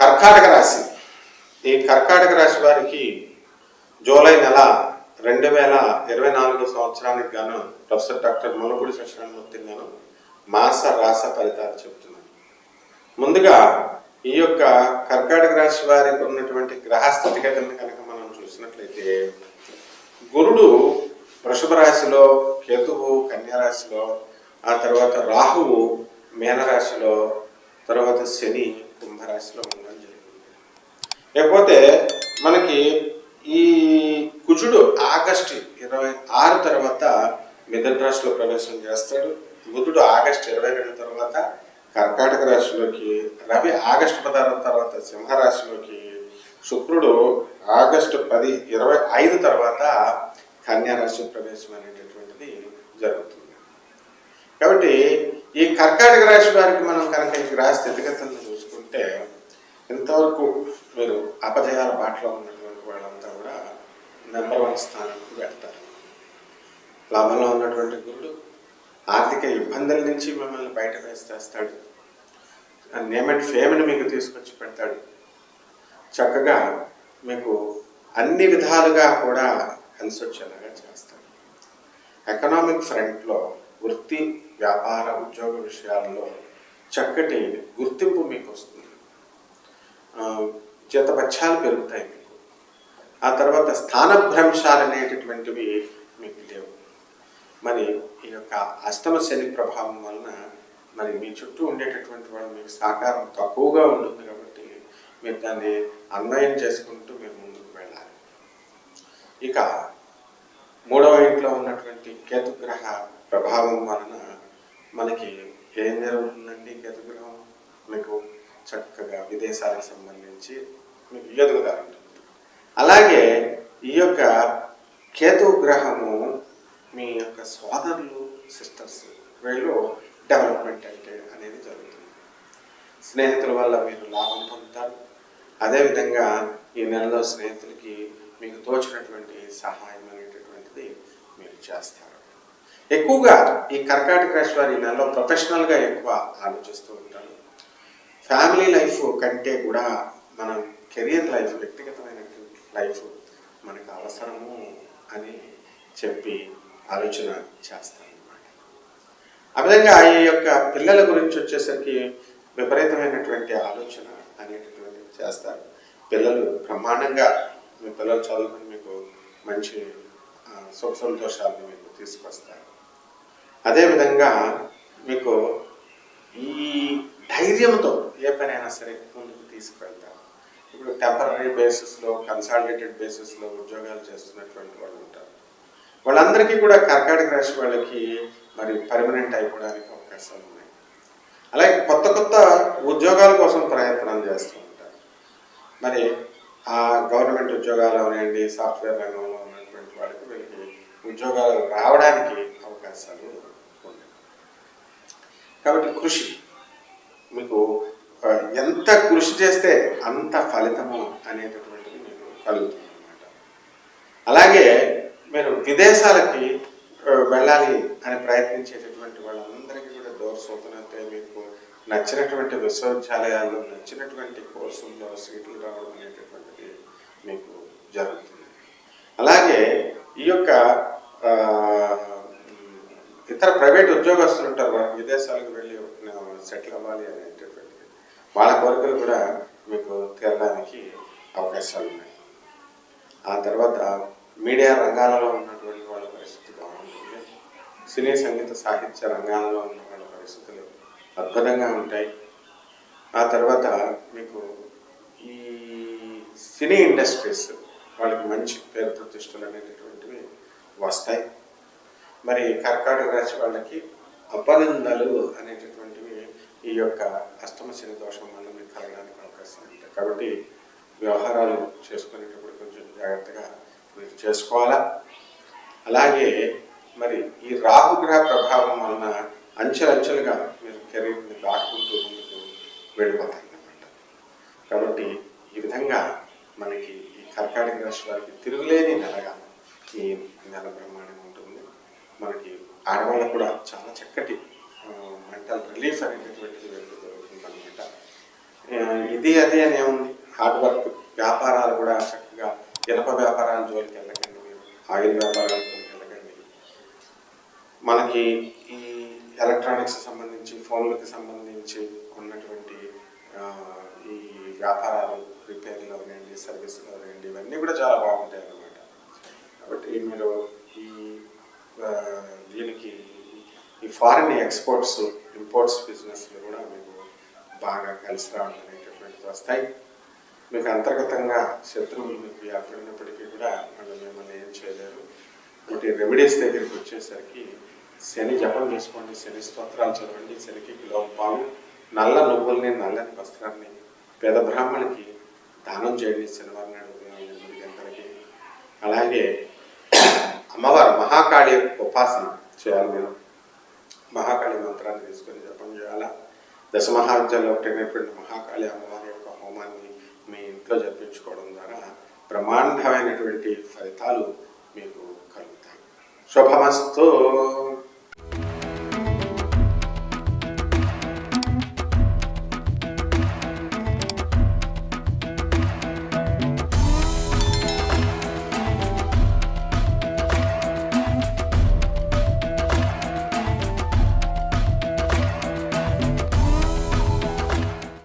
కర్కాటక రాశి. ఈ కర్కాటక రాశి వారికి జూలై నెల రెండు వేల ఇరవై నాలుగు సంవత్సరానికి గాను ప్రొఫెసర్ డాక్టర్ ములపూడి సత్యనారాయణమూర్తి గాను మాస రాస ఫలితాలు చెబుతున్నాను ముందుగా ఈ యొక్క కర్కాటక రాశి వారికి ఉన్నటువంటి గ్రహ స్థితిగతులను కనుక మనం చూసినట్లయితే గురుడు వృషభ రాశిలో కేతువు కన్యారాశిలో ఆ తర్వాత రాహువు మీనరాశిలో తర్వాత శని కుంభరాశిలో ఉండడం జరిగింది లేకపోతే మనకి ఈ కుజుడు ఆగస్టు ఇరవై ఆరు తర్వాత మిథున రాశిలో ప్రవేశం చేస్తాడు. బుధుడు ఆగస్టు ఇరవై రెండు తర్వాత కర్కాటక రాశిలోకి రవి ఆగస్టు పదహారు తర్వాత సింహరాశిలోకి శుక్రుడు ఆగస్టు పది ఇరవై ఐదు తర్వాత కన్యా రాశి ప్రవేశం అనేటటువంటిది జరుగుతుంది. కాబట్టి ఈ కర్కాటక రాశి వారికి మనం కనుక ఈ రాశి స్థితిగతులను చూసుకుంటే ఇంతవరకు మీరు అపజయాల బాటలో ఉన్నటువంటి వాళ్ళంతా కూడా నెంబర్ వన్ స్థానానికి వెళ్తారు. లాభంలో ఉన్నటువంటి గురుడు ఆర్థిక ఇబ్బందుల నుంచి మిమ్మల్ని బయట వేస్తేస్తాడు నేమ్ అండ్ ఫేమ్ని మీకు తీసుకొచ్చి పెడతాడు. చక్కగా మీకు అన్ని విధాలుగా కూడా కలిసి వచ్చేలాగా చేస్తాడు ఎకనామిక్ ఫ్రంట్లో వృత్తి వ్యాపార ఉద్యోగ విషయాల్లో చక్కటి గుర్తింపు మీకు వస్తుంది. జతపక్షాలు పెరుగుతాయి మీకు. ఆ తర్వాత స్థానభ్రంశాలు అనేటటువంటివి మీకు లేవు. మరి ఈ యొక్క అష్టమ శని ప్రభావం వలన మరి మీ చుట్టూ ఉండేటటువంటి వాళ్ళు మీకు సహకారం తక్కువగా ఉంటుంది కాబట్టి మీరు దాన్ని అన్వయం చేసుకుంటూ మీరు ముందుకు వెళ్ళాలి. ఇక మూడవ ఇంట్లో ఉన్నటువంటి కేతుగ్రహ ప్రభావం వలన మనకి ఏం జరుగుతుందండి? కేతుగ్రహం మీకు చక్కగా విదేశాలకు సంబంధించి మీకు ఎదుగుదల ఉంటుంది. అలాగే ఈ యొక్క కేతు గ్రహము మీ యొక్క సోదరులు సిస్టర్స్ వీళ్ళు డెవలప్మెంట్ అంటే అనేది జరుగుతుంది. స్నేహితుల వల్ల మీరు లాభం పొందుతారు. అదేవిధంగా ఈ నెలలో స్నేహితులకి మీకు తోచినటువంటి సహాయం అనేటటువంటిది మీరు చేస్తారు. ఎక్కువగా ఈ కర్కాటక రాశి వారి నెలలో ప్రొఫెషనల్గా ఎక్కువ ఆలోచిస్తూ ఉంటారు. ఫ్యామిలీ లైఫ్ కంటే కూడా మన కెరియర్ లైఫ్ వ్యక్తిగతమైనటువంటి లైఫ్ మనకు అవసరము అని చెప్పి ఆలోచన చేస్తాను అనమాట ఆ విధంగా ఈ యొక్క పిల్లల గురించి వచ్చేసరికి విపరీతమైనటువంటి ఆలోచన అనేటటువంటి చేస్తారు. పిల్లలు బ్రహ్మాండంగా మీ పిల్లలు చదువుకుని మీకు మంచి సుఖ సంతోషాలను మీకు తీసుకొస్తారు. అదేవిధంగా మీకు ఈ ధైర్యంతో ఏ పనైనా సరే ముందుకు తీసుకువెళ్తారు. ఇప్పుడు టెంపరీ బేసిస్లో కన్సాలిడేటెడ్ బేసిస్లో ఉద్యోగాలు చేస్తున్నటువంటి వాళ్ళు ఉంటారు. వాళ్ళందరికీ కూడా కర్కాటక రాశి వాళ్ళకి మరి పర్మనెంట్ అయిపోవడానికి అవకాశాలు ఉన్నాయి. అలాగే కొత్త కొత్త ఉద్యోగాల కోసం ప్రయత్నం చేస్తూ ఉంటారు. మరి ఆ గవర్నమెంట్ ఉద్యోగాలు అవనండి సాఫ్ట్వేర్ రంగంలో ఉన్నటువంటి వాళ్ళకి వీళ్ళకి ఉద్యోగాలు రావడానికి అవకాశాలు ఉన్నాయి కాబట్టి కృషి. మీకు ఎంత కృషి చేస్తే అంత ఫలితము అనేటటువంటిది మీకు కలుగుతుంది అన్నమాట అలాగే మీరు విదేశాలకి వెళ్ళాలి అని ప్రయత్నించేటటువంటి వాళ్ళందరికీ కూడా డోర్స్ మీకు నచ్చినటువంటి విశ్వవిద్యాలయాల్లో నచ్చినటువంటి కోర్సుల్లో సీట్లు రావడం అనేటటువంటిది మీకు జరుగుతుంది. అలాగే ఈ యొక్క ఇతర ప్రైవేట్ ఉద్యోగస్తులు ఉంటారు విదేశాలకు వెళ్ళి సెటిల్ అవ్వాలి అనేటటువంటి వాళ్ళ కోరికలు కూడా మీకు తీరడానికి అవకాశాలు ఉన్నాయి. ఆ తర్వాత మీడియా రంగాలలో ఉన్నటువంటి వాళ్ళ పరిస్థితి బాగుంటుంది. సినీ సంగీత సాహిత్య రంగాలలో ఉన్న వాళ్ళ పరిస్థితులు అద్భుతంగా ఉంటాయి. ఆ తర్వాత మీకు ఈ సినీ ఇండస్ట్రీస్ వాళ్ళకి మంచి పేరు ప్రతిష్టలు అనేటటువంటివి వస్తాయి. మరి కర్కాటక రాశి వాళ్ళకి అపనందాలు అనేటటువంటివి ఈ యొక్క అష్టమ శని దోషం వల్ల మీకు కలగడానికి అవకాశం ఉంటాయి కాబట్టి వ్యవహారాలు చేసుకునేటప్పుడు కొంచెం జాగ్రత్తగా మీరు చేసుకోవాలా? అలాగే మరి ఈ రాహుగ్రహ ప్రభావం వలన అంచెలంచెలుగా మీరు కెరీర్ని దాటుకుంటూ ముందుకు వెళ్ళిపోతాయి అన్నమాట. కాబట్టి ఈ విధంగా మనకి ఈ కర్కాటక రాశి వారికి తిరుగులేని నెలగా ఈ నెల బ్రహ్మాండంగా ఆడవాళ్ళకు కూడా చాలా చక్కటి మెంటల్ రిలీఫ్ అనేటటువంటిది జరుగుతుంది అనమాట ఇది అది అనే ఉంది హార్డ్ వర్క్ వ్యాపారాలు కూడా చక్కగా ఇనప వ్యాపారాల జోలికి వెళ్ళకండి మీరు ఆయిల్ వ్యాపారాల జోలికి వెళ్ళకండి మనకి ఈ ఎలక్ట్రానిక్స్ సంబంధించి ఫోన్లకు సంబంధించి ఉన్నటువంటి ఈ వ్యాపారాలు రిపేర్లు అవనండి సర్వీసులు అవనండి ఇవన్నీ కూడా చాలా బాగుంటాయి అన్నమాట కాబట్టి మీరు ఈ ఆ, దీనికి ఈ ఫారిన్ ఎక్స్పోర్ట్స్ ఇంపోర్ట్స్ బిజినెస్లు కూడా మీకు బాగా కలిసి రావడం అనేటటువంటిది వస్తాయి. మీకు అంతర్గతంగా శత్రువులు మీకు వ్యాపడినప్పటికీ కూడా వాళ్ళు మిమ్మల్ని ఏం చేయలేరు. ఒకటి రెమెడీస్ దగ్గరికి వచ్చేసరికి శని జపం చేసుకోండి శని స్తోత్రాలు చదవండి శనికి కిలో నల్ల నువ్వుల్ని నల్లని వస్త్రాన్ని పేద బ్రాహ్మణికి దానం చేయండి శనివారం నాడు ఎనిమిది గంటలకి. అలాగే అమ్మవారు మహాకాళి ఉపాసన చేయాలి మీరు. మహాకాళి మంత్రాన్ని తీసుకొని జపం చేయాలా. దశ ఒకటైనటువంటి మహాకాళి అమ్మవారి యొక్క హోమాన్ని మీ ఇంట్లో జరిపించుకోవడం ద్వారా బ్రహ్మాండమైనటువంటి ఫలితాలు మీకు కలుగుతాయి. శుభమస్తు.